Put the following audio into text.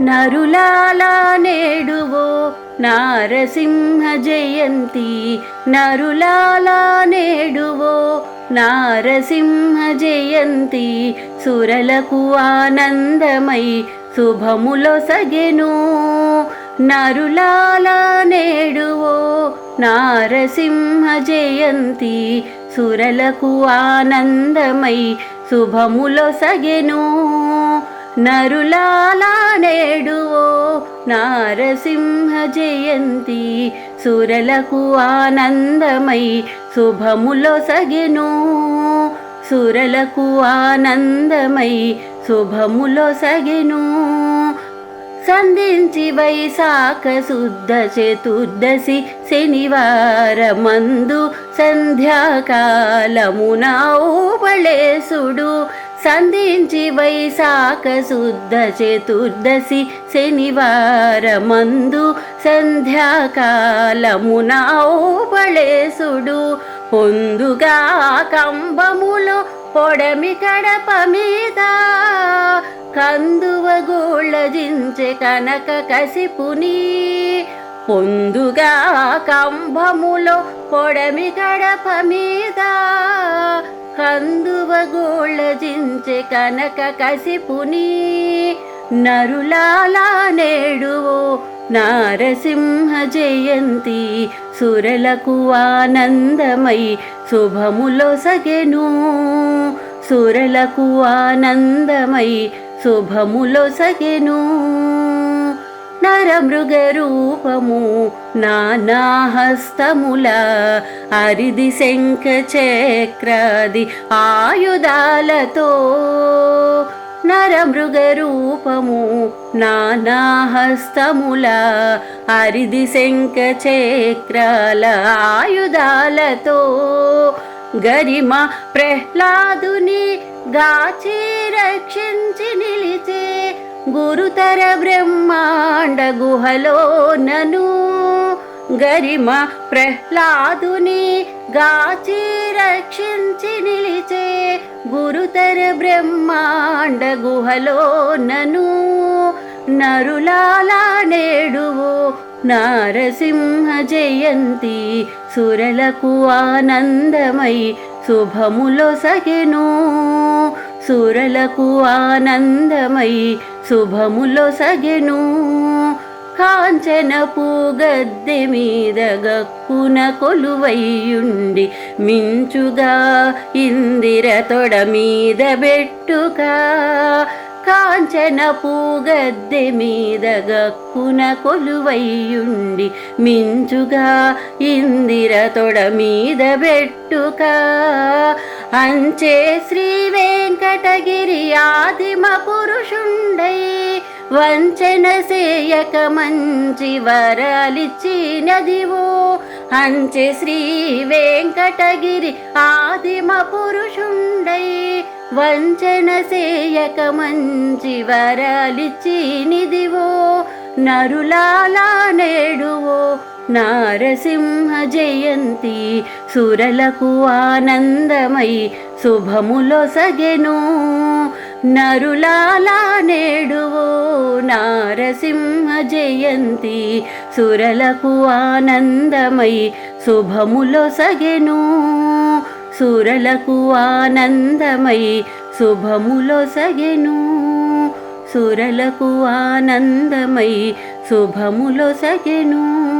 నరులాలా నేడువో నారసింహ జయంతి. నరులాలా నేడువో నారసింహ జయంతి. సురలకు ఆనందమై శుభములో సగెను. నరులాలా నేడువో నారసింహ జయంతి. సురలకు ఆనందమై శుభములో సగెను. నరులాలా నారసింహ జయంతి సురలకు ఆనందమై శుభములో సగెను. సురలకు ఆనందమై శుభములో సగెను. సంధించి వైశాఖ శుద్ధ చతుర్దశి శనివారమందు సంధ్యాకాలమున ఓబళేశుడు సంధించి వైశాఖ శుద్ధ చతుర్దశి శనివారమందు సంధ్యాకాలమున ఓబళేశుడు పొందుగా కంబములో పొడమి కడప మీద కందువ గోళజించె కనక కసిపుని పొందుగా కంభములో పొడమి గడప మీద కందు గోళజించె కనక కసిపుని నరులాలా నేడువో నారసింహ జయంతి. సురలకు ఆనందమై శుభములో సగెను. సురలకు ఆనందమై శుభములో సగెను. నరమృగ రూపము నానాహస్తముల అరిది శంఖ చక్రాది ఆయుధాలతో నరమృగ రూపము నానాహస్తముల అరిది శంఖ చక్రాల ఆయుధాలతో గరిమ ప్రహ్లాదుని గాచి రక్షించి నిలిచే గురుతర బ్రహ్మాండ గుహలో నను. గరిమ ప్రహ్లాదుని గాచి రక్షించి నిలిచే గురుతర బ్రహ్మాండ గుహలో నను. నరులాలా నేడువు నారసింహ జయంతి సురలకు ఆనందమై శుభములో సగెను సురలకు ఆనందమై శుభములో సగెను. కాంచనపు గద్దె మీద గక్కున కొలువయ్యుండి మించుగా ఇందిర తొడ మీద బెట్టుగా. కాంచనపు గద్దె మీద గక్కున కొలువయ్యుండి మించుగా ఇందిర తొడ మీద బెట్టుక అంచే శ్రీ వెంకటగిరి ఆదిమ పురుషుండై వంచన సేయక మంచి వరాలిచ్చినదివో అంచె శ్రీ వెంకటగిరి ఆదిమ పురుషుండై వంచన సేయక మంచి వరాలిచ్చినిదివో నరులాలా నేడువో నారసింహ జయంతి సురలకు ఆనందమై శుభములో సగెను. నరులాలా నేడువో నారసింహ జయంతి సురలకు ఆనందమై శుభములో సగెను. సురలకు ఆనందమై శుభములో సగెను. సురలకు ఆనందమై శుభములో సగెను.